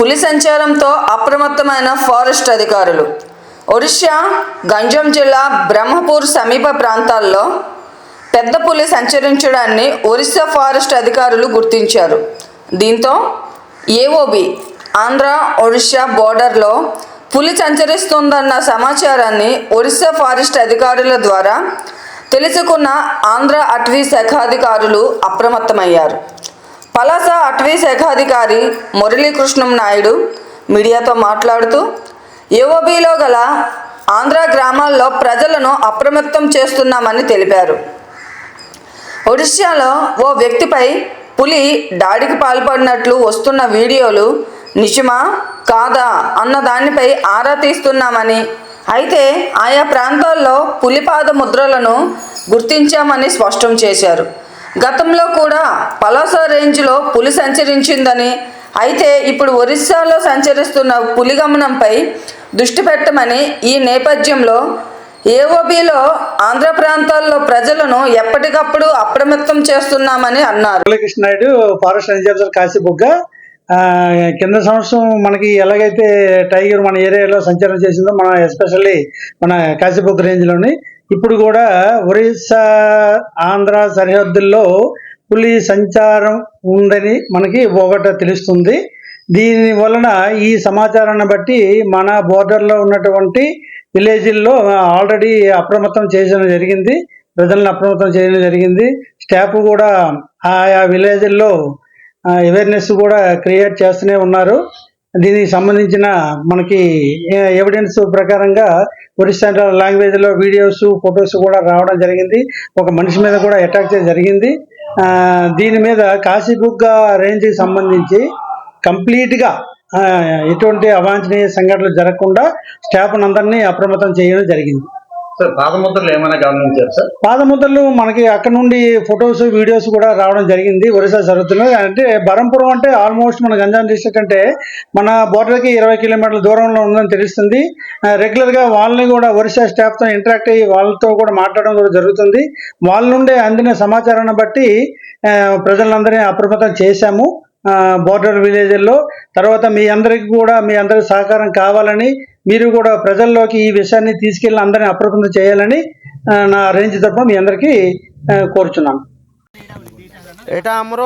పులి సంచారంతో అప్రమత్తమైన ఫారెస్ట్ అధికారులు. ఒడిషా గంజం జిల్లా బ్రహ్మపూర్ సమీప ప్రాంతాల్లో పెద్ద పులి సంచరించడాన్ని ఒరిస్సా ఫారెస్ట్ అధికారులు గుర్తించారు. దీంతో ఏఓబి ఆంధ్ర ఒడిషా బోర్డర్లో పులి సంచరిస్తుందన్న సమాచారాన్ని ఒరిస్సా ఫారెస్ట్ అధికారుల ద్వారా తెలుసుకున్న ఆంధ్ర అటవీ శాఖాధికారులు అప్రమత్తమయ్యారు. పలాస అటవీ శాఖాధికారి మురళీకృష్ణం నాయుడు మీడియాతో మాట్లాడుతూ యువబీలో గల ఆంధ్ర గ్రామాల్లో ప్రజలను అప్రమత్తం చేస్తున్నామని తెలిపారు. ఒడిశాలో ఓ వ్యక్తిపై పులి దాడికి పాల్పడినట్లు వస్తున్న వీడియోలు నిజమా కాదా అన్న దానిపై ఆరా తీస్తున్నామని అయితే ఆయా ప్రాంతాల్లో పులిపాద ముద్రలను గుర్తించామని స్పష్టం చేశారు. గతంలో కూడా పలాస రేంజ్లో పులి సంచరించిందని అయితే ఇప్పుడు ఒరిస్సాలో సంచరిస్తున్న పులి గమనంపై దృష్టి పెట్టమని ఈ నేపథ్యంలో ఏఓబిలో ఆంధ్ర ప్రాంతాల్లో ప్రజలను ఎప్పటికప్పుడు అప్రమత్తం చేస్తున్నామని అన్నారు. మురళీకృష్ణ నాయుడు ఫారెస్ట్ రేంజర్ కాశీబుగ్గ కింద సంవత్సరం మనకి ఎలాగైతే టైగర్ మన ఏరియాలో సంచారం చేసిందో మన ఎస్పెషల్లీ మన కాశీబుగ్గ రేంజ్లోని ఇప్పుడు కూడా ఒరిస్సా ఆంధ్ర సరిహద్దుల్లో పులి సంచారం ఉందని మనకి ఒకట తెలుస్తుంది. దీని వలన ఈ సమాచారాన్ని బట్టి మన బోర్డర్లో ఉన్నటువంటి విలేజ్ల్లో ఆల్రెడీ అప్రమత్తం చేయడం జరిగింది. ప్రజలను అప్రమత్తం చేయడం జరిగింది. స్టాఫ్ కూడా ఆయా విలేజ్ల్లో అవేర్నెస్ కూడా క్రియేట్ చేస్తూనే ఉన్నారు. దీనికి సంబంధించిన మనకి ఎవిడెన్స్ ప్రకారంగా ఒరిస్సా లాంగ్వేజ్లో వీడియోస్ ఫొటోస్ కూడా రావడం జరిగింది. ఒక మనిషి మీద కూడా అటాక్ చేయడం జరిగింది. దీని మీద కాశీబుగ్గ రేంజ్కి సంబంధించి కంప్లీట్గా ఎటువంటి అవాంఛనీయ సంఘటనలు జరగకుండా స్టాఫ్ అందరినీ అప్రమత్తం చేయడం జరిగింది. సార్ పాదముద్రలు ఏమైనా గమనించారు సార్? పాదముద్రలు మనకి అక్కడ నుండి ఫొటోస్ వీడియోస్ కూడా రావడం జరిగింది ఒరిస్సా సరిహద్దులో. అంటే బరంపురం అంటే ఆల్మోస్ట్ మన గంజాం డిస్ట్రిక్ట్ అంటే మన బోర్డర్కి ఇరవై కిలోమీటర్ల దూరంలో ఉందని తెలుస్తుంది. రెగ్యులర్గా వాళ్ళని కూడా ఒరిస్సా స్టాఫ్తో ఇంటరాక్ట్ అయ్యి వాళ్ళతో కూడా మాట్లాడడం కూడా జరుగుతుంది. వాళ్ళ నుండి అందిన సమాచారాన్ని బట్టి ప్రజలందరినీ అప్రమత్తం చేశాము బోర్డర్ విలేజ్ల్లో తర్వాత మీ అందరికీ కూడా మీ అందరి సహకారం కావాలని మీరు కూడా ప్రజల్లోకి ఈ విషయాన్ని తీసుకెళ్ళి అందరినీ అప్రమత్తం చేయాలని నా రేంజ్ తప్ప మీ అందరికీ కోరుచున్నాను. ଏଇଟା ଆମର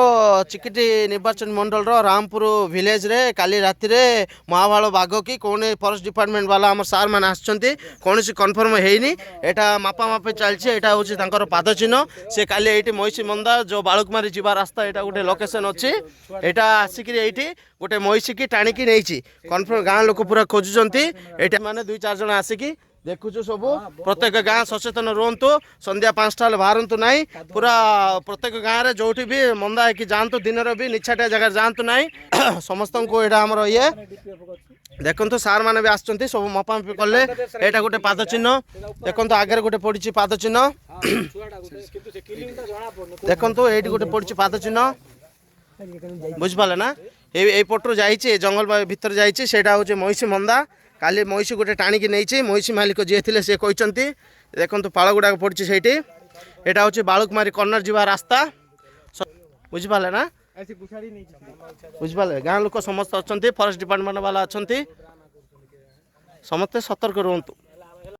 ଚିକିଟି ନିର୍ବାଚନ ମଣ୍ଡଳର ରାମପୁର ଭିଲେଜରେ କାଲି ରାତିରେ ମହାବାଳ ବାଘ କି କୌଣସି ଫରେଷ୍ଟ ଡିପାର୍ଟମେଣ୍ଟ ବାଲା ଆମ ସାର୍ ମାନେ ଆସିଛନ୍ତି କୌଣସି କନଫର୍ମ ହେଇନି ଏଇଟା ମାପାମାପି ଚାଲିଛି ଏଇଟା ହେଉଛି ତାଙ୍କର ପାଦ ଚିହ୍ନ ସେ କାଲି ଏଇଠି ମଇଁଷି ମନ୍ଦା ଯେଉଁ ବାଳୁକୁମାରୀ ଯିବା ରାସ୍ତା ଏଇଟା ଗୋଟେ ଲୋକେସନ୍ ଅଛି ଏଇଟା ଆସିକିରି ଏଇଠି ଗୋଟେ ମଇଁଷିକି ଟାଣିକି ନେଇଛି କନଫର୍ମ ଗାଁ ଲୋକ ପୁରା ଖୋଜୁଛନ୍ତି ଏଇଟା ମାନେ ଦୁଇ ଚାରି ଜଣ ଆସିକି ଦେଖୁଛୁ ସବୁ ପ୍ରତ୍ୟେକ ଗାଁ ସଚେତନ ରୁହନ୍ତୁ ସନ୍ଧ୍ୟା ପାଞ୍ଚଟା ହେଲେ ବାହାରନ୍ତୁ ନାହିଁ ପୁରା ପ୍ରତ୍ୟେକ ଗାଁରେ ଯୋଉଠି ବି ମନ୍ଦା ହେଇକି ଯାଆନ୍ତୁ ଦିନରେ ବି ନିଛାଟିଆ ଜାଗାରେ ଯାଆନ୍ତୁ ନାହିଁ ସମସ୍ତଙ୍କୁ ଏଇଟା ଆମର ଇଏ ଦେଖନ୍ତୁ ସାର୍ ମାନେ ବି ଆସିଛନ୍ତି ସବୁ ମପାମପି କଲେ ଏଇଟା ଗୋଟେ ପାଦ ଚିହ୍ନ ଦେଖନ୍ତୁ ଆଗରେ ଗୋଟେ ପଡ଼ିଛି ପାଦ ଚିହ୍ନ ଦେଖନ୍ତୁ ଏଇଠି ଗୋଟେ ପଡ଼ିଛି ପାଦ ଚିହ୍ନ ବୁଝିପାରିଲେ ନା ଏଇ ଏଇ ପଟରୁ ଯାଇଛି ଏ ଜଙ୍ଗଲ ବା- ଭିତରେ ଯାଇଛି ସେଇଟା ହେଉଛି ମଇଁଷି ମନ୍ଦା କାଲି ମଇଁଷି ଗୋଟେ ଟାଣିକି ନେଇଛି ମଇଁଷି ମାଲିକ ଯିଏ ଥିଲେ ସେ କହିଛନ୍ତି ଦେଖନ୍ତୁ ପାଳ ଗୁଡ଼ାକ ପଡ଼ିଛି ସେଇଠି ଏଇଟା ହେଉଛି ବାଳୁକୁମାରୀ କର୍ଣ୍ଣର ଯିବା ରାସ୍ତା ସ- ବୁଝିପାରିଲେ ନା ବୁଝିପାରିଲେ ଗାଁ ଲୋକ ସମସ୍ତେ ଅଛନ୍ତି ଫରେଷ୍ଟ ଡିପାର୍ଟମେଣ୍ଟ ବାଲା ଅଛନ୍ତି ସମସ୍ତେ ସତର୍କ ରୁହନ୍ତୁ